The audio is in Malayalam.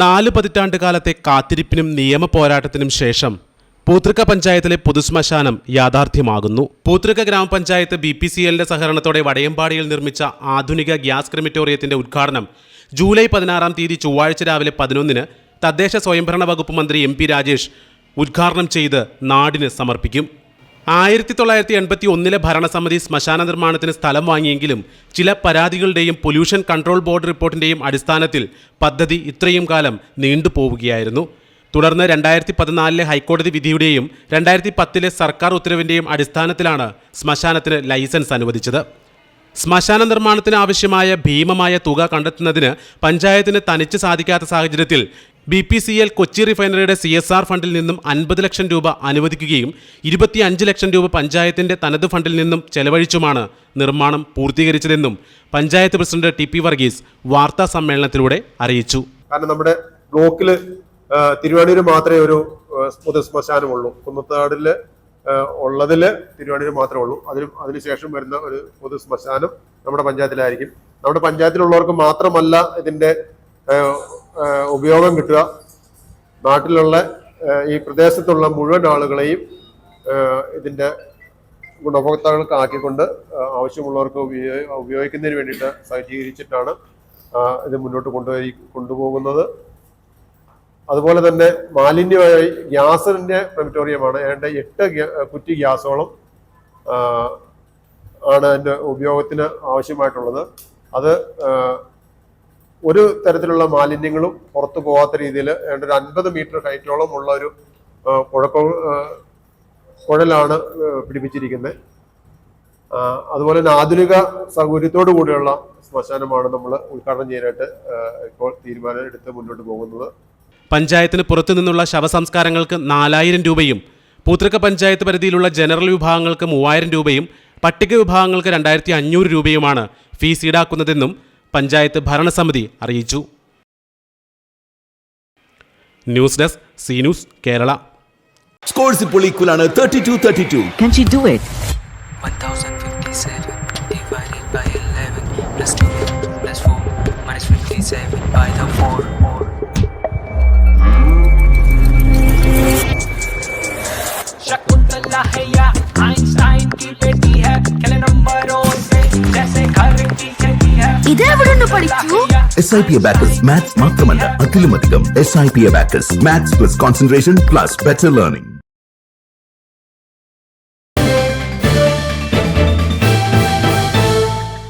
നാല് പതിറ്റാണ്ട് കാലത്തെ കാത്തിരിപ്പിനും നിയമ പോരാട്ടത്തിനും ശേഷം പൂത്തൃക്ക പഞ്ചായത്തിലെ പൊതുശ്മശാനം യാഥാർത്ഥ്യമാകുന്നു. പൂത്തൃക്ക ഗ്രാമപഞ്ചായത്ത് ബി പി സി എല്ലിന്റെ സഹകരണത്തോടെ വടയമ്പാടിയിൽ നിർമ്മിച്ച ആധുനിക ഗ്യാസ് ക്രിമിറ്റോറിയത്തിന്റെ ഉദ്ഘാടനം ജൂലൈ പതിനാറാം തീയതി ചൊവ്വാഴ്ച രാവിലെ പതിനൊന്നിന് തദ്ദേശ സ്വയംഭരണ വകുപ്പ് മന്ത്രി എം പി രാജേഷ് ഉദ്ഘാടനം ചെയ്ത് നാടിന് സമർപ്പിക്കും. ആയിരത്തി തൊള്ളായിരത്തി എൺപത്തി ഒന്നിലെ ഭരണസമിതി ശ്മശാന നിർമ്മാണത്തിന് സ്ഥലം വാങ്ങിയെങ്കിലും ചില പരാതികളുടെയും പൊല്യൂഷൻ കൺട്രോൾ ബോർഡ് റിപ്പോർട്ടിന്റെയും അടിസ്ഥാനത്തിൽ പദ്ധതി ഇത്രയും കാലം നീണ്ടുപോവുകയായിരുന്നു തുടർന്ന് രണ്ടായിരത്തി പതിനാലിലെ ഹൈക്കോടതി വിധിയുടെയും രണ്ടായിരത്തി പത്തിലെ സർക്കാർ ഉത്തരവിന്റെയും അടിസ്ഥാനത്തിലാണ് ശ്മശാനത്തിന് ലൈസൻസ് അനുവദിച്ചത്. ശ്മശാന നിർമ്മാണത്തിന് ആവശ്യമായ ഭീമമായ തുക കണ്ടെത്തുന്നതിന് പഞ്ചായത്തിന് തനിച്ച് സാധിക്കാത്ത സാഹചര്യത്തിൽ B P C L Kochi റിഫൈനറിയുടെ C S R ഫണ്ടിൽ നിന്നും അൻപത് ലക്ഷം രൂപ അനുവദിക്കുകയും ഇരുപത്തിയഞ്ച് ലക്ഷം രൂപ പഞ്ചായത്തിന്റെ തനത് ഫണ്ടിൽ നിന്നും ചെലവഴിച്ചുമാണ് നിർമ്മാണം പൂർത്തീകരിച്ചതെന്നും panchayat president T P Varghese വാർത്താ സമ്മേളനത്തിലൂടെ അറിയിച്ചു. കാരണം നമ്മുടെ ബ്ലോക്കിൽ തിരുവാണിയൂർ മാത്രമേ ഒരു പൊതു ശ്മശാനമുള്ളൂ. കുന്നത്താടിൽ ഉള്ളതിൽ തിരുവാണിയൂർ മാത്രമേ ഉള്ളൂ. അതിന് അതിനുശേഷം വരുന്ന ഒരു പൊതു ശ്മശാനം നമ്മുടെ പഞ്ചായത്തിലായിരിക്കും. നമ്മുടെ പഞ്ചായത്തിലുള്ളവർക്ക് മാത്രമല്ല ഇതിന്റെ ഉപയോഗം കിട്ടുക. നാട്ടിലുള്ള ഈ പ്രദേശത്തുള്ള മുഴുവൻ ആളുകളെയും ഇതിന്റെ ഗുണഭോക്താക്കൾക്ക് ആക്കിക്കൊണ്ട് ആവശ്യമുള്ളവർക്ക് ഉപയോഗ ഉപയോഗിക്കുന്നതിന് വേണ്ടിയിട്ട് സജ്ജീകരിച്ചിട്ടാണ് ഇത് മുന്നോട്ട് കൊണ്ടുപോയി കൊണ്ടുപോകുന്നത്. അതുപോലെ തന്നെ മാലിന്യമായി ഗ്യാസിന്റെ പ്രമിറ്റോറിയമാണ്. ഏതാണ്ട് എട്ട് കുറ്റി ഗ്യാസോളം ആണ് അതിന്റെ ഉപയോഗത്തിന് ആവശ്യമായിട്ടുള്ളത്. അത് ഒരു തരത്തിലുള്ള മാലിന്യങ്ങളും പുറത്തു പോകാത്ത രീതിയിൽ ഏതാണ്ട് ഒരു അൻപത് മീറ്റർ ഹൈറ്റോളം ഉള്ള ഒരു കുഴക്ക കുഴലാണ് പിടിപ്പിച്ചിരിക്കുന്നത്. അതുപോലെ തന്നെ ആധുനിക സൗകര്യത്തോടു കൂടിയുള്ള ശ്മശാനമാണ് നമ്മൾ ഉദ്ഘാടനം ചെയ്യാനായിട്ട് ഇപ്പോൾ തീരുമാനം എടുത്ത് മുന്നോട്ട് പോകുന്നത്. പഞ്ചായത്തിന് പുറത്തു നിന്നുള്ള ശവസംസ്കാരങ്ങൾക്ക് നാലായിരം രൂപയും പൂത്തൃക്ക പഞ്ചായത്ത് പരിധിയിലുള്ള ജനറൽ വിഭാഗങ്ങൾക്ക് മൂവായിരം രൂപയും പട്ടിക വിഭാഗങ്ങൾക്ക് രണ്ടായിരത്തി അഞ്ഞൂറ് രൂപയുമാണ് ഫീസ് ഈടാക്കുന്നതെന്നും പഞ്ചായത്ത് ഭരണസമിതി അറിയിച്ചു news desk C news Kerala scores ഇപ്പോൾ ഈക്വൽ ആണ് thirty two thirty two Can she do it? 1057 divided by 11 plus 2 plus 4 minus 57 by the 4. പഠിച്ചു? എസ് മാത്സ് മാത്രമല്ല അതിലുമധികം S I P abacus maths plus concentration plus better learning